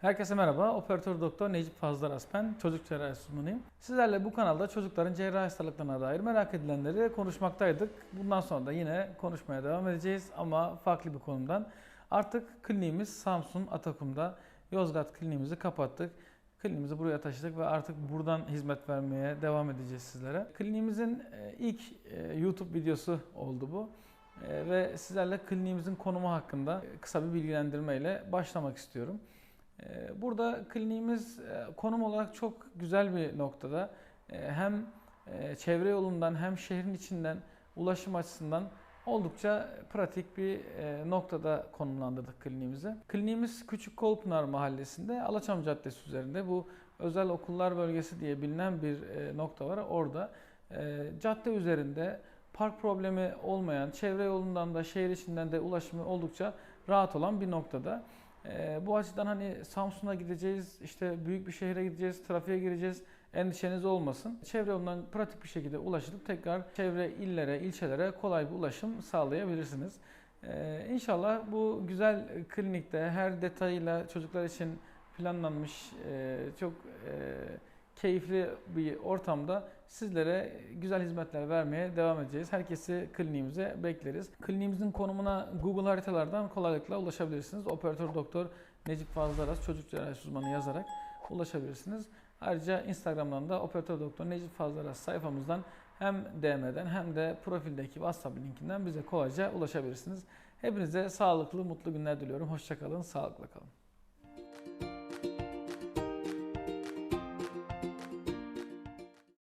Herkese merhaba. Operatör doktor Necip Fazlar Aspen, çocuk cerrahisi uzmanıyım. Sizlerle bu kanalda çocukların cerrahi hastalıklarına dair merak edilenleri konuşmaktaydık. Bundan sonra da yine konuşmaya devam edeceğiz ama farklı bir konumdan. Artık kliniğimiz Samsun Atakum'da. Yozgat kliniğimizi kapattık. Kliniğimizi buraya taşıdık ve artık buradan hizmet vermeye devam edeceğiz sizlere. Kliniğimizin e, ilk e, YouTube videosu oldu bu. E, Ve sizlerle kliniğimizin konumu hakkında kısa bir bilgilendirmeyle başlamak istiyorum. Ee, Burada kliniğimiz e, konum olarak çok güzel bir noktada. E, Hem e, çevre yolundan hem şehrin içinden ulaşım açısından oldukça pratik bir e, noktada konumlandırdık kliniğimizi. Kliniğimiz Küçük Kolpınar Mahallesi'nde Alaçam Caddesi üzerinde bu özel okullar bölgesi diye bilinen bir nokta var. Orada cadde üzerinde park problemi olmayan, çevre yolundan da şehir içinden de ulaşımı oldukça rahat olan bir noktada. Ee, bu açıdan hani Samsun'a gideceğiz, işte büyük bir şehre gideceğiz, trafiğe gireceğiz. Endişeniz olmasın. Çevre yolundan pratik bir şekilde ulaşılıp tekrar çevre illere, ilçelere kolay bir ulaşım sağlayabilirsiniz. Ee, inşallah bu güzel klinikte her detayıyla çocuklar için planlanmış, e, çok e, keyifli bir ortamda sizlere güzel hizmetler vermeye devam edeceğiz. Herkesi kliniğimize bekleriz. Kliniğimizin konumuna Google haritalardan kolaylıkla ulaşabilirsiniz. Operatör doktor Necip Fazıl çocuk cerrahisi uzmanı yazarak ulaşabilirsiniz. Ayrıca Instagram'dan da operatör doktor Necip Fazıl sayfamızdan hem DM'den hem de profildeki WhatsApp linkinden bize kolayca ulaşabilirsiniz. Hepinize sağlıklı, mutlu günler diliyorum. Hoşçakalın, sağlıkla kalın.